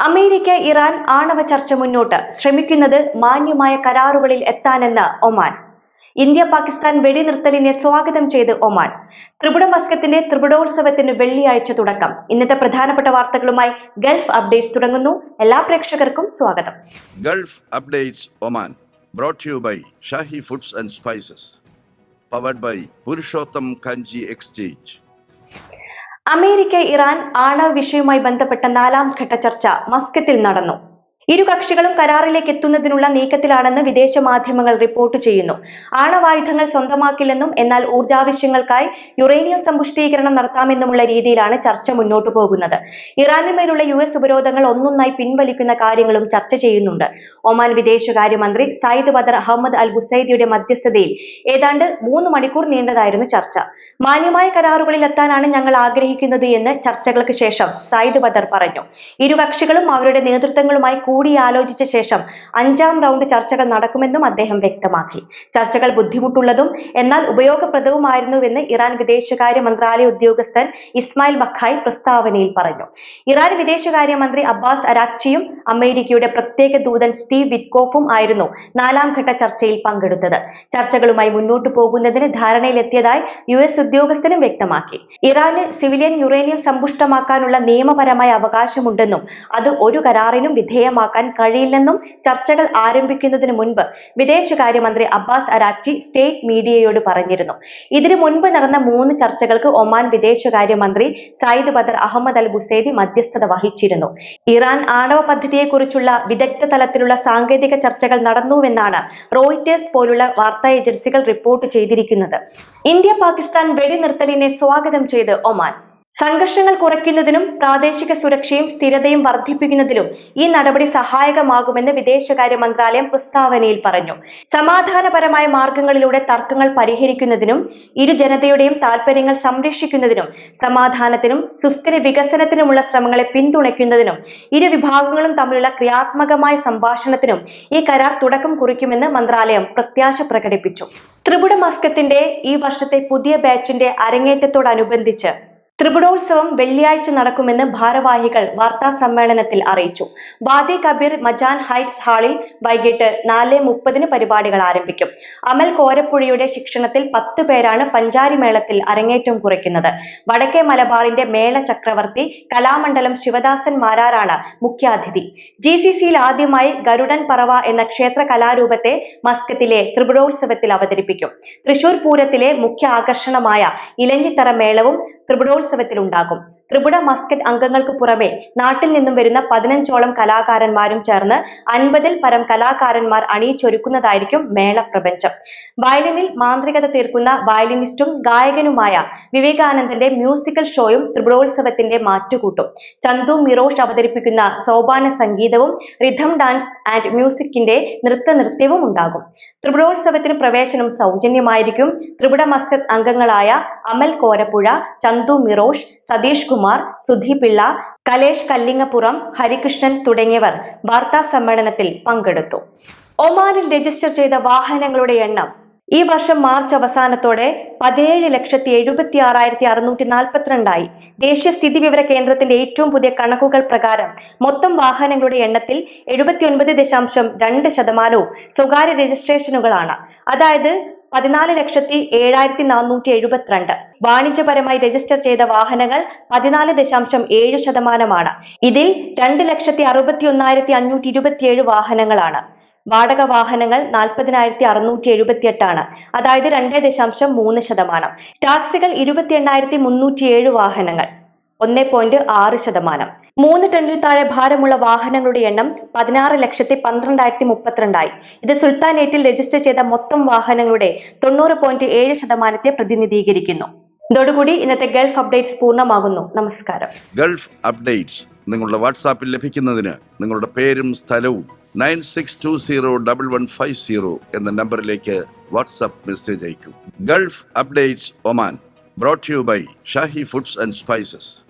America Iran ആണവ ചർച്ച മുന്നോട്ട്. ശ്രമിക്കുന്നത് മാന്യമായ കരാറുകളിൽ എത്താനെന്ന് ഒമാൻ. ഇന്ത്യ പാകിസ്ഥാൻ വെടിനിർത്തലിനെ സ്വാഗതം ചെയ്ത് ഒമാൻ. ത്രിപുട മസ്കത്തിന്റെ ത്രിപുടോത്സവത്തിന് വെള്ളിയാഴ്ച തുടക്കം. ഇന്നത്തെ പ്രധാനപ്പെട്ട വാർത്തകളുമായി ഗൾഫ് അപ്ഡേറ്റ്സ് തുടങ്ങുന്നു. എല്ലാ പ്രേക്ഷകർക്കും സ്വാഗതം. Gulf updates Oman brought to you by foods and spices powered by Purushottam Kanji exchange. America Iran ആണവ വിഷയവുമായി ബന്ധപ്പെട്ട നാലാം ഘട്ട ചർച്ച മസ്കത്തിൽ നടന്നു. ഇരു കക്ഷികളും കരാറിലേക്ക് എത്തുന്നതിനുള്ള നീക്കത്തിലാണെന്ന് വിദേശ മാധ്യമങ്ങൾ റിപ്പോർട്ട് ചെയ്യുന്നു. ആണവായുധങ്ങൾ സ്വന്തമാക്കില്ലെന്നും എന്നാൽ ഊർജാവശ്യങ്ങൾക്കായി യുറേനിയം സമ്പുഷ്ടീകരണം നടത്താമെന്നുമുള്ള രീതിയിലാണ് ചർച്ച മുന്നോട്ടു പോകുന്നത്. ഇറാനുമേലുള്ള യു എസ് ഉപരോധങ്ങൾ ഒന്നൊന്നായി പിൻവലിക്കുന്ന കാര്യങ്ങളും ചർച്ച ചെയ്യുന്നുണ്ട്. ഒമാൻ വിദേശകാര്യമന്ത്രി സയ്യിദ് ബദർ അഹമ്മദ് അൽ ഗുസൈദിയുടെ മധ്യസ്ഥതയിൽ ഏതാണ്ട് മൂന്ന് മണിക്കൂർ നീണ്ടതായിരുന്നു ചർച്ച. മാന്യമായ കരാറുകളിൽ എത്താനാണ് ഞങ്ങൾ ആഗ്രഹിക്കുന്നത് എന്ന് ചർച്ചകൾക്ക് ശേഷം സയ്യിദ് ബദർ പറഞ്ഞു. ഇരു കക്ഷികളും അവരുടെ നേതൃത്വങ്ങളുമായി കൂടിയാലോചിച്ച ശേഷം അഞ്ചാം റൗണ്ട് ചർച്ചകൾ നടക്കുമെന്നും അദ്ദേഹം വ്യക്തമാക്കി. ചർച്ചകൾ ബുദ്ധിമുട്ടുള്ളതും എന്നാൽ ഉപയോഗപ്രദവുമായിരുന്നുവെന്ന് ഇറാൻ വിദേശകാര്യ മന്ത്രാലയ ഉദ്യോഗസ്ഥൻ ഇസ്മായിൽ ബഖായി പ്രസ്താവനയിൽ പറഞ്ഞു. ഇറാൻ വിദേശകാര്യമന്ത്രി അബ്ബാസ് അരാക്ചിയും അമേരിക്കയുടെ പ്രത്യേക ദൂതൻ സ്റ്റീവ് വിറ്റ്കോഫും ആയിരുന്നു നാലാം ഘട്ട ചർച്ചയിൽ പങ്കെടുത്തത്. ചർച്ചകളുമായി മുന്നോട്ടു പോകുന്നതിന് ധാരണയിലെത്തിയതായി യു എസ് ഉദ്യോഗസ്ഥനും വ്യക്തമാക്കി. ഇറാന് സിവിലിയൻ യുറേനിയം സമ്പുഷ്ടമാക്കാനുള്ള നിയമപരമായ അവകാശമുണ്ടെന്നും അത് ഒരു കരാറിനും വിധേയമാക്കാൻ കഴിയില്ലെന്നും ചർച്ചകൾ ആരംഭിക്കുന്നതിന് മുൻപ് വിദേശകാര്യമന്ത്രി അബ്ബാസ് അരാക്ചി സ്റ്റേറ്റ് മീഡിയയോട് പറഞ്ഞിരുന്നു. ഇതിനു മുൻപ് നടന്ന മൂന്ന് ചർച്ചകൾക്ക് ഒമാൻ വിദേശകാര്യമന്ത്രി Sayyid Badr Ahmed Al Busaidi മധ്യസ്ഥത വഹിച്ചിരുന്നു. ഇറാൻ ആണവ പദ്ധതിയെക്കുറിച്ചുള്ള വിദഗ്ധ തലത്തിലുള്ള സാങ്കേതിക ചർച്ചകൾ നടന്നുവെന്നാണ് റോയിറ്റേഴ്സ് പോലുള്ള വാർത്താ ഏജൻസികൾ റിപ്പോർട്ട് ചെയ്തിരിക്കുന്നത്. ഇന്ത്യ പാകിസ്ഥാൻ വെടിനിർത്തലിനെ സ്വാഗതം ചെയ്ത് ഒമാൻ. സംഘർഷങ്ങൾ കുറയ്ക്കുന്നതിനും പ്രാദേശിക സുരക്ഷയും സ്ഥിരതയും വർദ്ധിപ്പിക്കുന്നതിലും ഈ നടപടി സഹായകമാകുമെന്ന് വിദേശകാര്യ മന്ത്രാലയം പ്രസ്താവനയിൽ പറഞ്ഞു. സമാധാനപരമായ മാർഗങ്ങളിലൂടെ തർക്കങ്ങൾ പരിഹരിക്കുന്നതിനും ഇരു ജനതയുടെയും താൽപര്യങ്ങൾ സംരക്ഷിക്കുന്നതിനും സമാധാനത്തിനും സുസ്ഥിര വികസനത്തിനുമുള്ള ശ്രമങ്ങളെ പിന്തുണയ്ക്കുന്നതിനും ഇരു വിഭാഗങ്ങളും തമ്മിലുള്ള ക്രിയാത്മകമായ സംഭാഷണത്തിനും ഈ കരാർ തുടക്കം കുറിക്കുമെന്ന് മന്ത്രാലയം പ്രത്യാശ പ്രകടിപ്പിച്ചു. ത്രിപുട മസ്കത്തിന്റെ ഈ വർഷത്തെ പുതിയ ബാച്ചിന്റെ അരങ്ങേറ്റത്തോടനുബന്ധിച്ച് ത്രിപുടോത്സവം വെള്ളിയാഴ്ച നടക്കുമെന്ന് ഭാരവാഹികൾ വാർത്താ സമ്മേളനത്തിൽ അറിയിച്ചു. വാദി കബീർ മജാൻ ഹൈറ്റ്സ് ഹാളിൽ വൈകിട്ട് നാല് മുപ്പതിന് പരിപാടികൾ ആരംഭിക്കും. അമൽ കോരപ്പുഴയുടെ ശിക്ഷണത്തിൽ പത്ത് പേരാണ് പഞ്ചാരി മേളത്തിൽ അരങ്ങേറ്റം കുറിക്കുന്നത്. വടക്കേ മലബാറിന്റെ മേള ചക്രവർത്തി കലാമണ്ഡലം ശിവദാസൻ മാരാറാണ് മുഖ്യാതിഥി. ജി സി സിയിൽ ആദ്യമായി ഗരുഡൻ പറവ എന്ന ക്ഷേത്ര കലാരൂപത്തെ മസ്കത്തിലെ ത്രിപുടോത്സവത്തിൽ അവതരിപ്പിക്കും. തൃശൂർ പൂരത്തിലെ മുഖ്യ ആകർഷണമായ ഇലഞ്ഞിത്തറ മേളവും ത്രിപുടോത്സവത്തിലുണ്ടാകും. ത്രിപുട മസ്കറ്റ് അംഗങ്ങൾക്ക് പുറമെ നാട്ടിൽ നിന്നും വരുന്ന പതിനഞ്ചോളം കലാകാരന്മാരും ചേർന്ന് അൻപതിൽ പരം കലാകാരന്മാർ അണിയിച്ചൊരുക്കുന്നതായിരിക്കും മേള പ്രപഞ്ചം വയലിനിൽ മാന്ത്രികത തീർക്കുന്ന വയലിനിസ്റ്റും ഗായകനുമായ വിവേകാനന്ദന്റെ മ്യൂസിക്കൽ ഷോയും ത്രിപുടോത്സവത്തിന്റെ മാറ്റുകൂട്ടും. ചന്തു മിറോഷ് അവതരിപ്പിക്കുന്ന സോപാന സംഗീതവും റിഥം ഡാൻസ് ആൻഡ് മ്യൂസിക്കിന്റെ നൃത്ത നൃത്യവും ഉണ്ടാകും. ത്രിപുടോത്സവത്തിന് പ്രവേശനം സൗജന്യമായിരിക്കും. ത്രിപുട മസ്കറ്റ് അംഗങ്ങളായ അമൽ കോരപ്പുഴ ചന്തു മിറോഷ് സതീഷ് കുമാർ സുധി പിള്ള കലേഷ് കല്ലിങ്ങപ്പുറം ഹരികൃഷ്ണൻ തുടങ്ങിയവർ വാർത്താ സമ്മേളനത്തിൽ പങ്കെടുത്തു. ഒമാനിൽ രജിസ്റ്റർ ചെയ്ത വാഹനങ്ങളുടെ എണ്ണം ഈ വർഷം മാർച്ച് അവസാനത്തോടെ പതിനേഴ് ലക്ഷത്തി എഴുപത്തി ആറായിരത്തി അറുന്നൂറ്റി നാൽപ്പത്തിരണ്ടായി ദേശീയ സ്ഥിതി വിവര കേന്ദ്രത്തിന്റെ ഏറ്റവും പുതിയ കണക്കുകൾ പ്രകാരം മൊത്തം വാഹനങ്ങളുടെ എണ്ണത്തിൽ എഴുപത്തിയൊൻപത് ദശാംശം രണ്ട് ശതമാനവും സ്വകാര്യ രജിസ്ട്രേഷനുകളാണ്. അതായത് പതിനാല് ലക്ഷത്തി ഏഴായിരത്തി നാനൂറ്റി എഴുപത്തിരണ്ട്. വാണിജ്യപരമായി രജിസ്റ്റർ ചെയ്ത വാഹനങ്ങൾ പതിനാല് ദശാംശം ഏഴ് ശതമാനമാണ്. ഇതിൽ രണ്ട് ലക്ഷത്തി അറുപത്തി ഒന്നായിരത്തി അഞ്ഞൂറ്റി ഇരുപത്തിയേഴ് വാഹനങ്ങളാണ്. വാടക വാഹനങ്ങൾ നാൽപ്പതിനായിരത്തി അറുന്നൂറ്റി എഴുപത്തി എട്ടാണ് അതായത് രണ്ട് ദശാംശം മൂന്ന് ശതമാനം. ടാക്സികൾ ഇരുപത്തി എണ്ണായിരത്തി മുന്നൂറ്റി ഏഴ് വാഹനങ്ങൾ. ഒന്ന് പോയിന്റ് ആറ് ശതമാനം. മൂന്ന് ടണ്ണിൽ താഴെ ഭാരമുള്ള വാഹനങ്ങളുടെ എണ്ണം പതിനാറ് ലക്ഷത്തി പന്ത്രണ്ടായിരത്തി മുപ്പത്തിരണ്ടായി. ഇത് സുൽത്താനേറ്റിൽ രജിസ്റ്റർ ചെയ്ത മൊത്തം വാഹനങ്ങളുടെ തൊണ്ണൂറ് പോയിന്റ് ഏഴ് ശതമാനത്തെ പ്രതിനിധീകരിക്കുന്നു. ഇതോടുകൂടി ഇന്നത്തെ ഗൾഫ് അപ്ഡേറ്റ്സ് പൂർണമാകുന്നു. നമസ്കാരം. ഗൾഫ് അപ്ഡേറ്റ്സ് നിങ്ങളുടെ വാട്സാപ്പിൽ ലഭിക്കുന്നതിന് നിങ്ങളുടെ പേരും സ്ഥലവും nine six two zero double one five zero എന്ന നമ്പറിലേക്ക് വാട്സാപ്പ് മെസ്സേജ് അയക്കും. Gulf updates Oman brought you by Shahi foods and spices